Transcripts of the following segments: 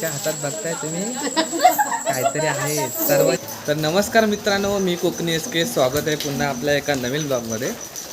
तर यांच्या हातात बघताय तुम्ही. काहीतरी आहे. सर्व तर नमस्कार मित्रांनो मी कोकणी एस के. स्वागत आहे पुन्हा आपल्या एका नवीन ब्लॉगमध्ये.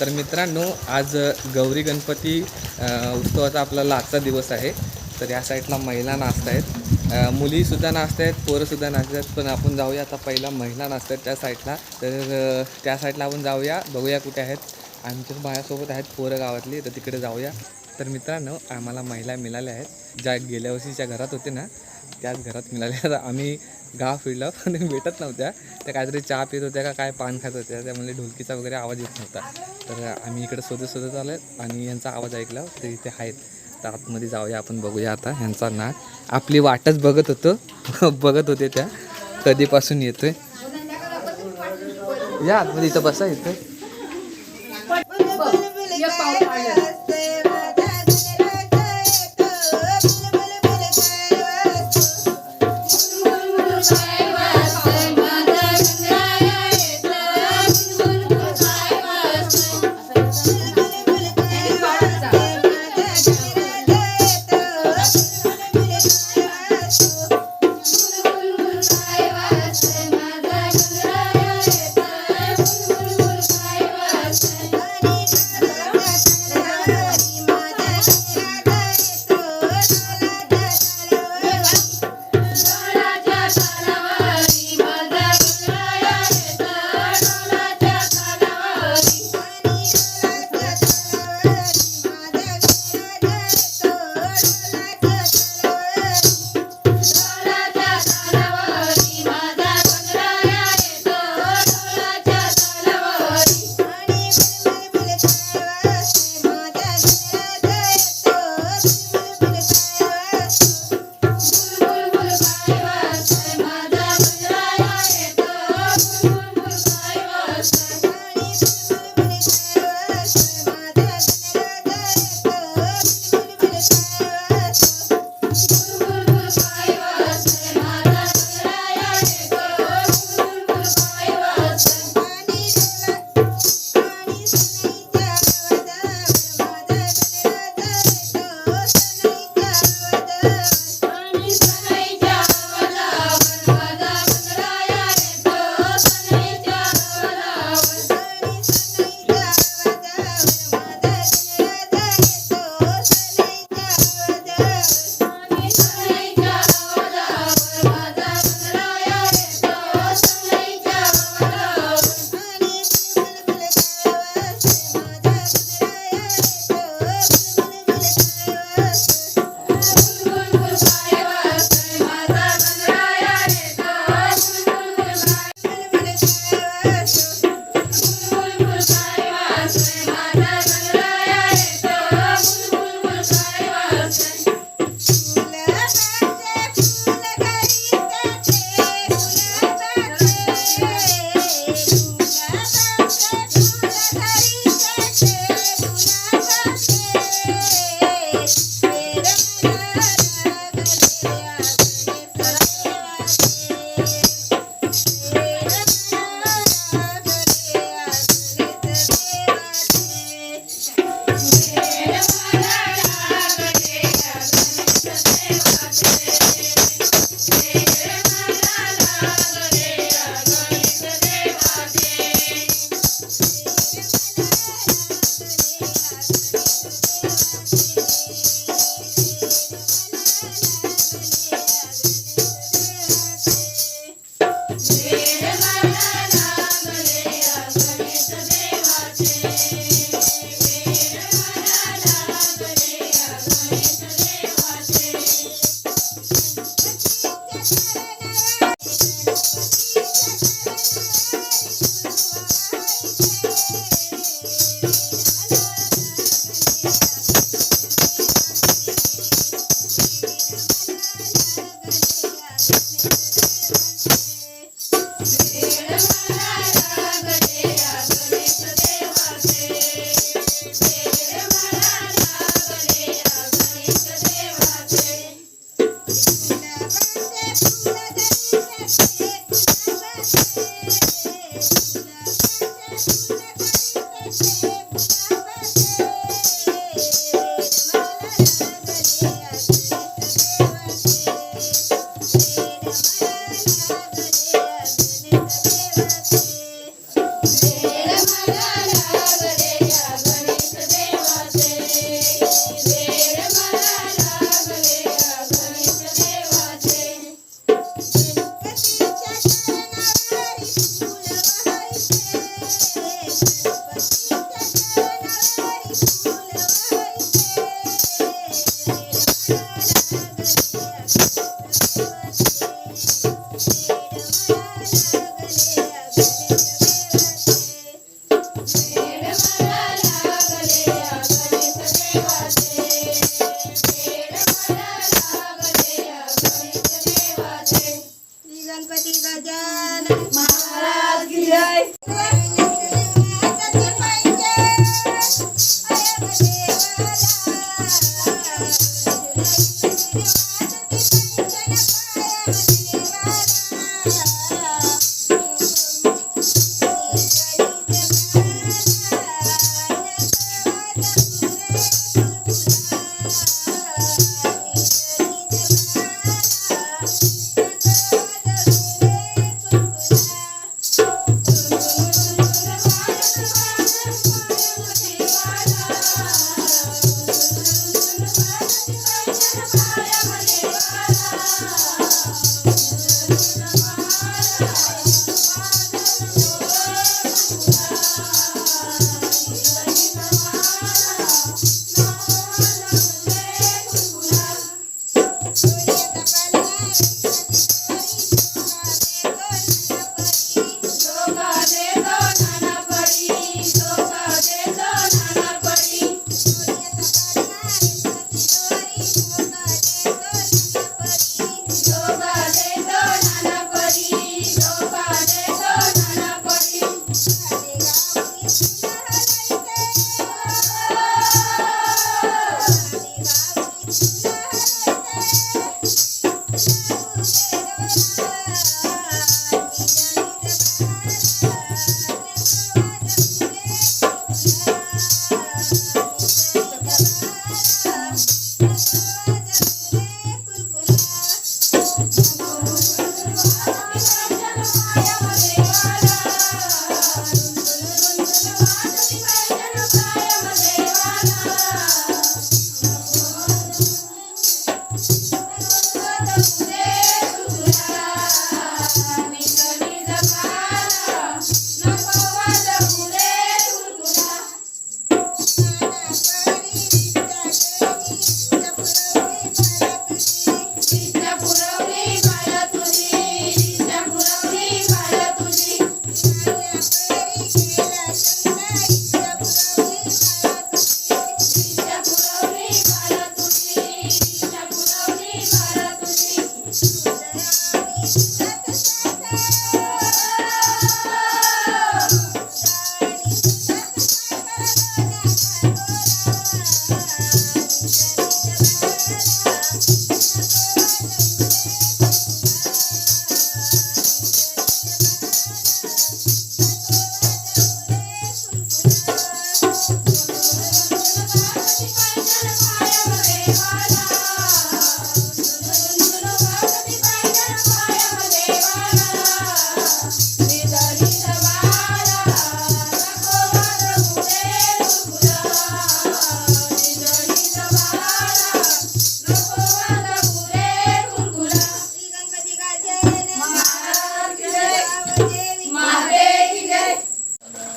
तर मित्रांनो आज गौरी गणपती उत्सवाचा आपला आजचा दिवस आहे. तर या साईडला महिला नाचत आहेत. मुलीसुद्धा नाचत आहेत पोरंसुद्धा नाचत आहेत. पण आपण जाऊया आता पहिला महिला नाचत आहेत त्या साईडला. तर त्या साईडला आपण जाऊया. बघूया कुठे आहेत. आमच्या माझ्यासोबत आहेत पोरं गावातली. तर तिकडे जाऊया. तर मित्रांनो आम्हाला महिला मिळाल्या आहेत. ज्या गेल्या वर्षीच्या घरात होते ना त्याच घरात मिळाल्या. आम्ही गाव फिरला पण भेटत नव्हत्या. त्या काहीतरी चहा पित होत्या का काय पान खात होत्या त्यामुळे ढोलकीचा वगैरे आवाज येत नव्हता. तर आम्ही इकडे शोधत शोधत आलो आणि यांचा आवाज ऐकला ते इथे आहेत. तर आतमध्ये जाऊया आपण बघूया आता ह्यांचा नाक. आपली वाटच बघत होतो बघत होते त्या. कधीपासून येतोय? या आतमध्ये इथं बसा इथं.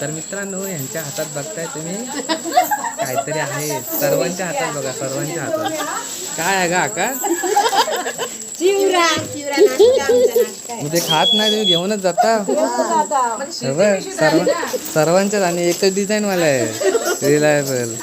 तर मित्रांनो यांच्या हातात बघताय तुम्ही. काहीतरी आहे. सर्वांच्या हातात बघा सर्वांच्या हातात. काय आहे का आकाश? ते खात नाही तुम्ही घेऊनच जाता. बघ, सर्व सर्वांच्याच आणि एकच डिझाईन वाला आहे. रिलायबल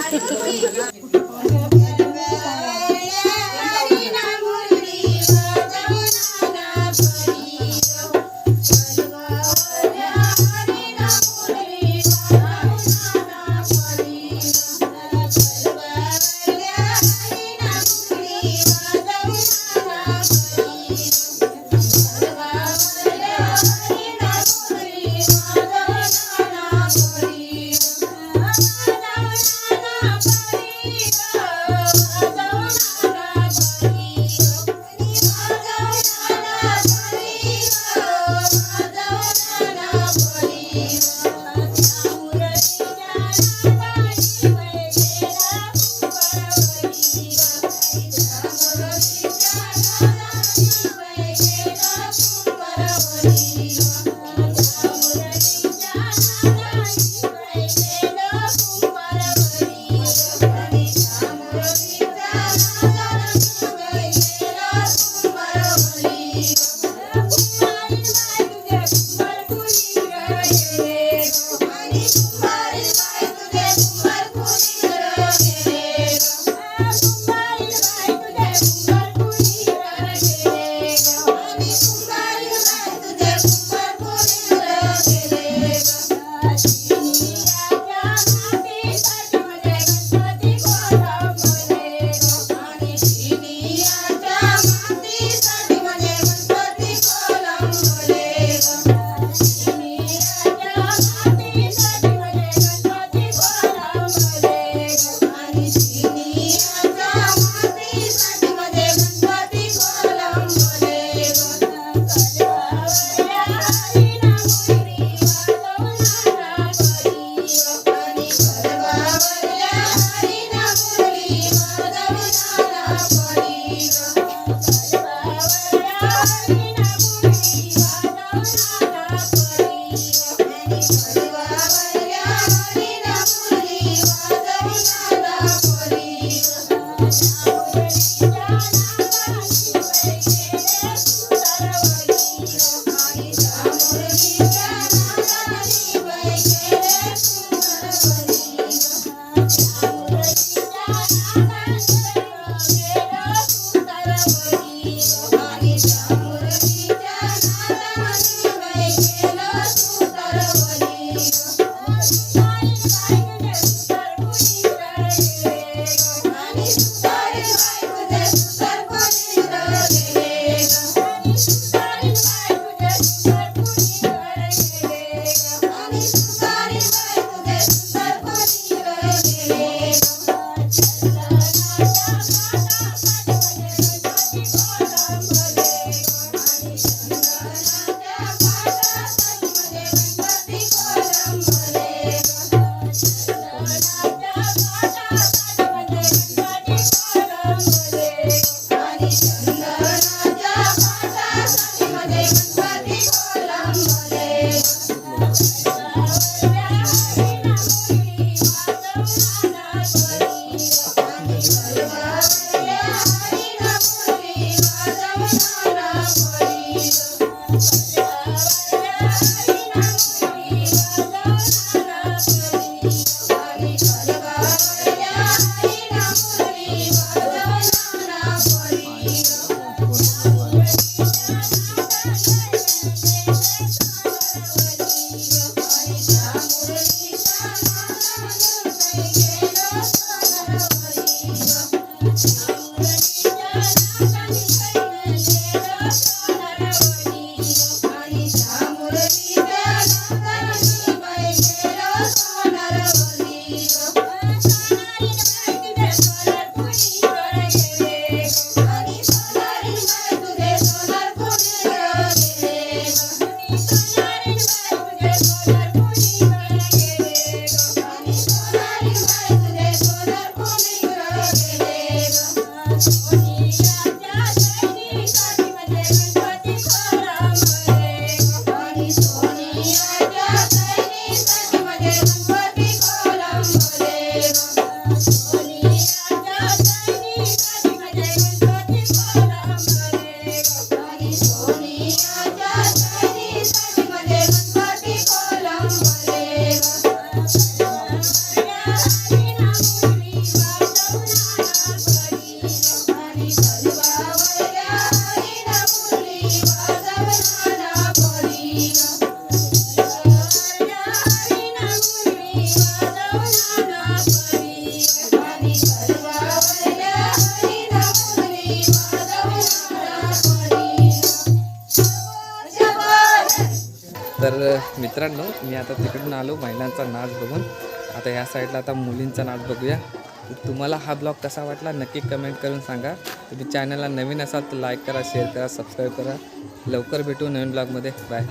मित्रांनो मी आता तिकडून आलो महिलांचा नाच बघून. आता या साईडला आता मुलींचा नाच बघूया. तुम्हाला हा ब्लॉग कसा वाटला नक्की कमेंट करून सांगा. तुम्ही चॅनलला नवीन असाल तर लाईक करा शेअर करा सबस्क्राईब करा. लवकर भेटू नवीन ब्लॉगमध्ये. बाय.